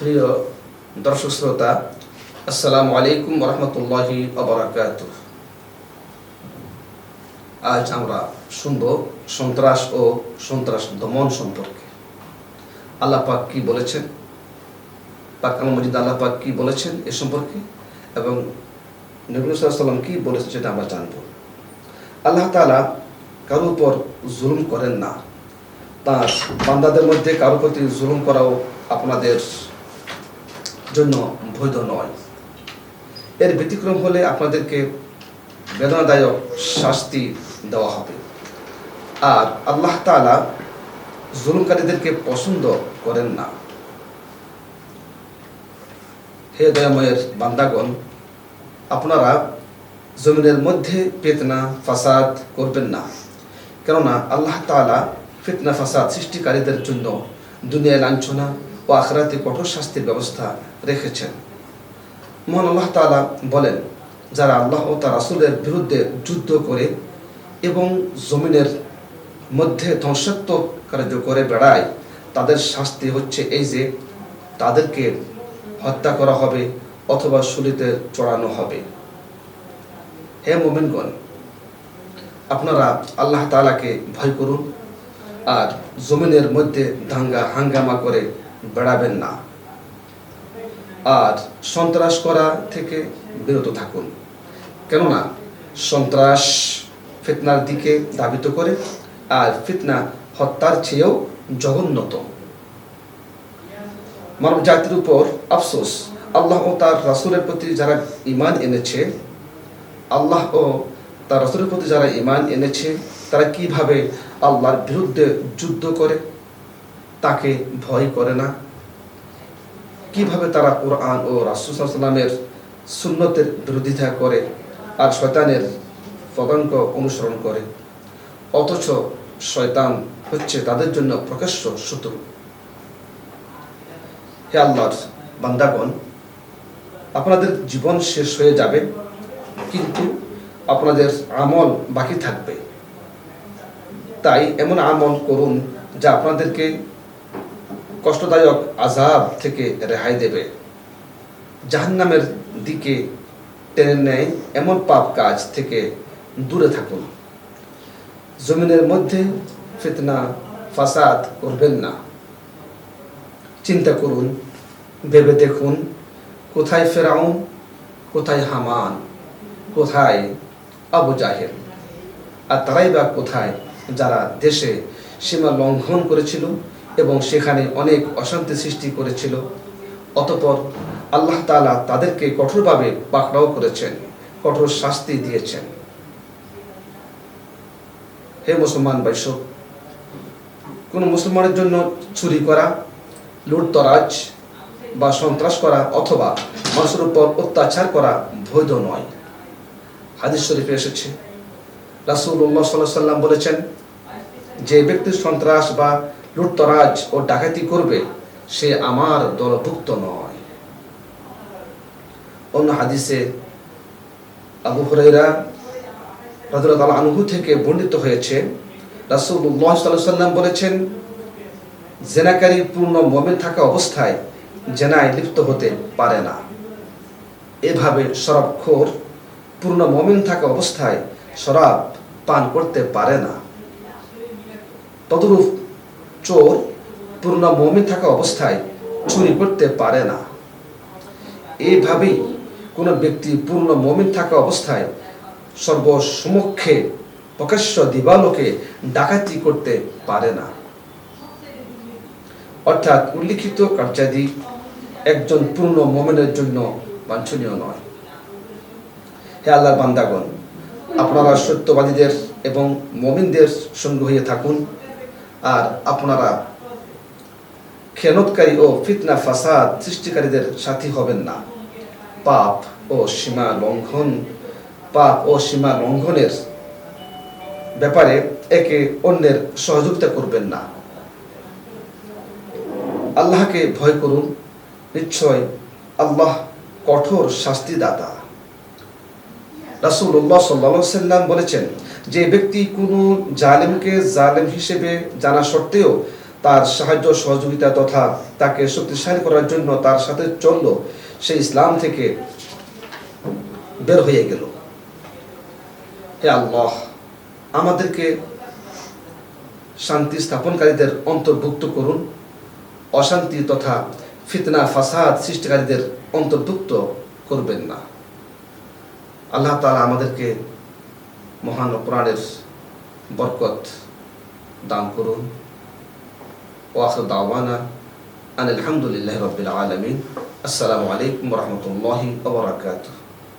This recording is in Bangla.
প্রিয় দর্শক শ্রোতা, আসসালামু আলাইকুম রহমতুল্লাহি অবরাকাত আজ আমরা শুনব সন্ত্রাস ও সন্ত্রাস দমন সম্পর্কে। আল্লাহ পাক কি বলেছেন? পাক মজিদ আল্লাহ পাক কি বলেছেন এ সম্পর্কে? এবং নবী সাল্লাম কি বলেছেন সেটা আমরা জানব। আল্লাহ তাআলা কারও উপর জুলুম করেন না। তাঁর বান্দাদের মধ্যে কারও প্রতি জুলুম করাও আপনাদের জন্য বৈধ নয়। এর ব্যতিক্রম হলে আপনাদেরকে বেদনাদায়ক শাস্তি দেওয়া হবে। আর আল্লাহ তাআলা জুলুমকারীদেরকে পছন্দ করেন না। হে দয়াময়ের বান্দাগণ, আপনারা জমিনের মধ্যে ফিতনা, ফাসাদ করবেন না। কেননা আল্লাহ তাআলা ফিতনা, ফাসাদ সৃষ্টিকারীদের জন্য দুনিয়ায় লাঞ্ছনা ও আখরাতে কঠোর শাস্তির ব্যবস্থা রেখেছেন। মহান আল্লাহ তাআলা বলেন, যারা আল্লাহ ও তার রাসূলের বিরুদ্ধে যুদ্ধ করে এবং জমিনের মধ্যে ধ্বংসাত্মক কার্য করে বেড়ায়, তাদের শাস্তি হচ্ছে এই যে, তাদেরকে হত্যা করা হবে অথবা শুলিতে চড়ানো হবে। হে মোমিনগণ, আপনারা আল্লাহ তালাকে ভয় করুন আর জমিনের মধ্যে দাঙ্গা, হাঙ্গামা করে বেড়াবেন না। আর সন্ত্রাস করা থেকে বিরত থাকুন। কেননা সন্ত্রাস ফিতনার দিকে দাবিত করে, আর ফিতনা হত্যার চেয়েও জঘন্যতম মানব জাতির উপর আফসোস, আল্লাহ ও তার রাসূলের প্রতি যারা ঈমান এনেছে, আল্লাহ ও তার রাসূলের প্রতি যারা ইমান এনেছে, তারা কীভাবে আল্লাহর বিরুদ্ধে যুদ্ধ করে? তাকে ভয় করে না। কীভাবে তারা কোরআন ও রাসূল সাল্লামের সুন্নতের বিরোধিতা করে আর শয়তানের পদাঙ্ক অনুসরণ করে? অথচ শয়তান হচ্ছে তাদের জন্য প্রকাশ্য শত্রু। হে আল্লাহর বান্দাগণ, আপনাদের জীবন শেষ হয়ে যাবে, কিন্তু আপনাদের আমল বাকি থাকবে। তাই এমন আমল করুন যা আপনাদেরকে কষ্টদায়ক আজাব থেকে রেহাই দেবে। জাহান্নামের দিকে টেনে নেয় এমন পাপ কাজ থেকে দূরে থাকুন। জমিনের মধ্যে ফিতনা, ফাসাদ করবেন না। চিন্তা করুন, ভেবে দেখুন, কোথায় ফেরাউন, কোথায় হামান, কোথায় আবু জাহেদ আর তারাই বা কোথায় যারা দেশে সীমা লঙ্ঘন করেছিল এবং সেখানে অনেক অশান্তি সৃষ্টি করেছিল। অতপর আল্লাহ তাআলা তাদেরকে কঠোরভাবে পাকড়াও করেছেন, কঠোর শাস্তি দিয়েছেন। হে মুসলমান বৈশ্য, কোনো মুসলমানের জন্য চুরি করা, লুটতরাজ বা সন্ত্রাস করা অথবা মানুষের উপর অত্যাচার করা বৈধ নয়। হাদিস শরীফে এসেছে সাল্লাল্লাহু সাল্লাম বলেছেন, যে ব্যক্তি সন্ত্রাস বা লুটতরাজ ও ডাকাতি করবে, সে আমার দলভুক্ত নয়। অন্য হাদিসে আবু হুরাইরা রাদিয়াল্লাহু আনহু থেকে বর্ণিত হয়েছে সাল্লাম বলেছেন, জেনাকারী পূর্ণ মমিন থাকা অবস্থায় জেনায় লিপ্ত হতে পারে না। এভাবে শরাবখোর পূর্ণ মমিন থাকা অবস্থায় শরাব পান করতে পারে না। তদরূপ চোর পূর্ণ মমিন থাকা অবস্থায় চুরি করতে পারে না। এইভাবেই কোনো ব্যক্তি পূর্ণ মমিন থাকা অবস্থায় সর্বসমক্ষে প্রকাশ্য দিবালোকে ডাকাতি করতে পারে না। অর্থাৎ উল্লিখিত কার্যাদি একজন পূর্ণ মোমেনের জন্য বাঞ্ছনীয় নয়। হে আল্লাহর বান্দাগণ, আপনারা সত্যবাদীদের এবং মমিনদের সঙ্গ হয়ে থাকুন। আর আপনারা খেয়ানতকারী ও ফিতনা ফাসাদ সৃষ্টিকারীদের সাথী হবেন না। পাপ ও সীমা লঙ্ঘন, পাপ ও সীমা লঙ্ঘনের ব্যাপারে একে অন্যের সহযোগিতা করবেন না। আল্লাহকে ভয় করুন। নিশ্চয় আল্লাহ কঠোর শাস্তিদাতা। রাসূলুল্লাহ সাল্লাল্লাহু সাল্লাম বলেছেন যে ব্যক্তি কোনো জালেমকে জালেম হিসেবে জানা সত্ত্বেও তার সাহায্য, সহযোগিতা তথা তাকে শক্তিশালী করার জন্য তার সাথে চলল, সে ইসলাম থেকে বের হয়ে গেল। হে আল্লাহ, আমাদেরকে শান্তি স্থাপনকারীদের অন্তর্ভুক্ত করুন, অশান্তি তথা ফিতনা, ফাসাদ সৃষ্টিকারীদের অন্তর্ভুক্ত করবেন না। আল্লাহ তাআলা আমাদেরকে মহান কোরআনের বরকত দান করুন ওয়াখর দাওয়ানা আন আলহামদুলিল্লাহ রবিল আলমিন আসসালামু আলাইকুম রহমতুল্লাহি ওবরাকাতুহ